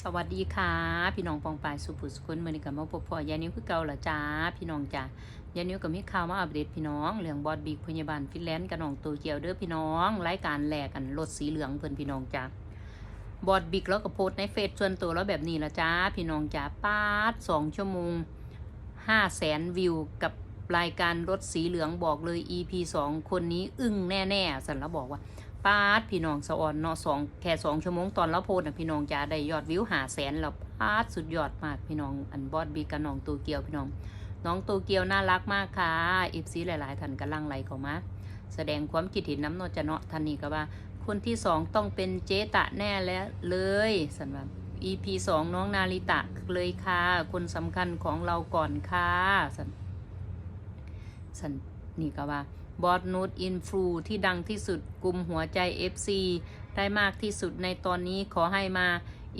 สวัสดีค่ะ พี่น้องปองปายสุภุสุคนมือนี้กับมาพบพ่อยานิ้วคือเก่าละจ้าพี่น้องจ้ายานิ้วกับมีข่าวมาอัปเดตพี่น้องเรื่องบอดบีกพยาบาลฟินแลนด์กับน้องตัวเกียวเด้อพี่น้องรายการแหลกกันรถสีเหลืองเพิ่อนพี่น้องจ้าบอดบิ๊กแล้วก็โพสในเฟซส่วนตัวแล้วแบบนี้ละจ้าพี่น้องจ้าปาดสองชั่วโมงห้าแสนวิวกับรายการรถสีเหลืองบอกเลย EP สองคนนี้อึ้งแน่ๆสันแล้วบอกว่า ปาดพี่น้องสะออนเนาะสองแค่สองชั่วโมงตอนเราโพสต์นะพี่น้องจะได้ยอดวิวหาแสนแล้วปาดสุดยอดมากพี่น้องอันบอดบีกับน้องตัวเกียวพี่น้อง น้องตัวเกียวน่ารักมากค่ะอีฟซีหลาย ๆ ท่านกำลังไหลเข้ามาแสดงความคิดเห็นน้ำโนจะเนาะท่านนี้ก็ว่า คนที่สองต้องเป็นเจตะแน่แล้วเลยสันว่า EP สองน้องนาริตะเลยค่ะ คนสำคัญของเราก่อนค่ะสันสัน นี่ก็ว่าบอสนูตอินฟลูที่ดังที่สุดกลุ่มหัวใจ FC ได้มากที่สุดในตอนนี้ขอให้มา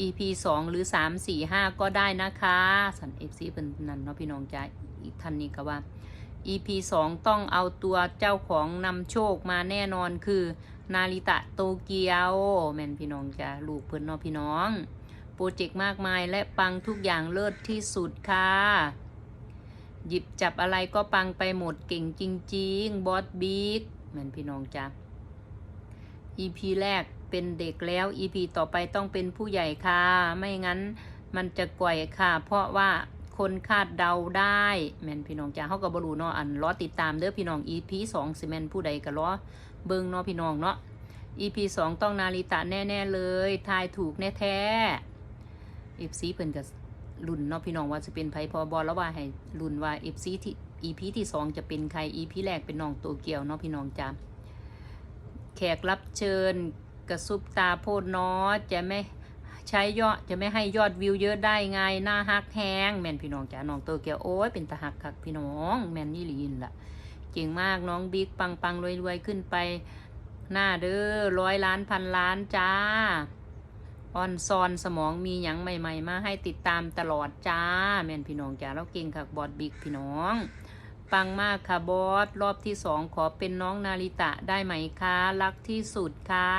EP 2 หรือ 3 4 5 ก็ได้นะคะสัน FC เป็นนั่นเนาะพี่น้องจ้าอีกท่านนี้ก็ว่า EP 2 ต้องเอาตัวเจ้าของนำโชคมาแน่นอนคือ นาริตะโตเกียวแมนพี่น้องจ้าลูกเพิ่อนเนาะพี่น้อง โปรเจกต์มากมายและปังทุกอย่างเลิศที่สุดค่ะ หยิบจับอะไรก็ปังไปหมดเก่งจริง ๆ บอสบิ๊กเหมือนพี่น้องจ้ะ EP แรกเป็นเด็กแล้ว EP ต่อไปต้องเป็นผู้ใหญ่ค่ะ ไม่งั้นมันจะก่อยค่ะ เพราะว่าคนคาดเดาได้แมนพี่น้องจ้ะเขาก็บรูเนาะอันรอติดตามเด้อพี่น้อง EP สองสิแมนผู้ใดก็รอเบิงเนาะพี่น้องเนาะ EP สองต้องนาริตะแน่ ๆ เลย ทายถูกแน่แท้ FC เพิ่นก็ รุ่นเนาะพี่น้องว่าจะเป็นไผพอบอแล้วว่าให้รุ่นว่า FC ที่ EP ที่สองจะเป็นใคร EP แรกเป็นน้องโตเกียวเนาะพี่น้องจ้าแขกรับเชิญกระซุบตาโพดนาะจะไม่ใช้ยอดจะไม่ให้ยอดวิวเยอะได้ไงหน้าฮักแฮงแมนพี่น้องจ้าน้องโตเกียวโอ้ยเป็นตาหักคักพี่น้องแม่นยี่หลีนล่ะเก่งมากน้องบิ๊กปังปังรวยรวยๆขึ้นไป หน้าเด้อร้อยล้านพันล้านจ้า ออนซอนสมองมีหยังใหม่ ๆ มาให้ติดตามตลอดจ้า แม่นพี่น้องจ้าแล้วเก่งค่ะบอดบิ๊กพี่น้อง ปังมากค่ะบอสรอบที่สองขอเป็นน้องนาริตะได้ไหมคะรักที่สุดค่ะ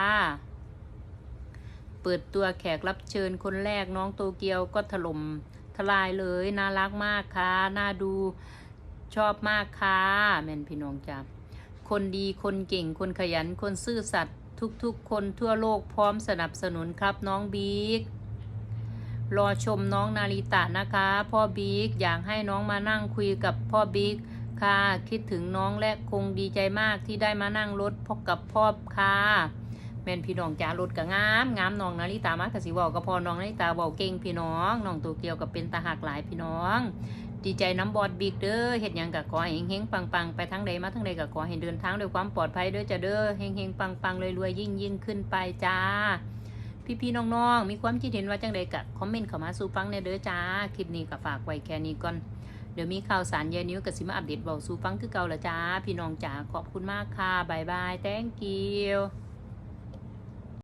เปิดตัวแขกรับเชิญคนแรกน้องโตเกียวก็ถล่มทลายเลยน่ารักมากค่ะน่าดูชอบมากค่ะแม่นพี่น้องจ้าคนดีคนเก่งคนขยันคนซื่อสัตย์ ทุกๆ คนทั่วโลกพร้อมสนับสนุนครับน้องบิ๊กรอชมน้องนาริตะนะคะ พ่อบิ๊กอยากให้น้องมานั่งคุยกับพ่อบิ๊กค่ะ คิดถึงน้องและคงดีใจมากที่ได้มานั่งรถพบกับพ่อค่ะ แม่นพี่น้องจ้ารถก็งามงามน้องนาริตามากกสิเวาก็พอน้องนาริตาเว้าเก่งพี่น้องน้องตัวเกียวกับเป็นตาหักหลายพี่น้อง ดีใจน้ำบอดบิ๊กเด้อเฮ็ดยังก็ขอให้เฮงๆปังไปทั้งใดมาทั้งใดก็ขอให้เดินทางด้วยความปลอดภัยเด้อจ้ะเด้อเฮงๆปังๆรวยๆยิ่งยิ่งขึ้นไปจ้า พี่ๆน้องๆมีความคิดเห็นว่าจังใดก็คอมเมนต์เข้ามาสู่ฟังในเด้อจ้าคลิปนี้ก็ฝากไว้แค่นี้ก่อนเดี๋ยวมีข่าวสารเยนิ้วกับสิมาอัปเดตเบาสู่ฟังคือเก่าละจ้า พี่น้องจ๋าขอบคุณมากค่ะบายบาย thank you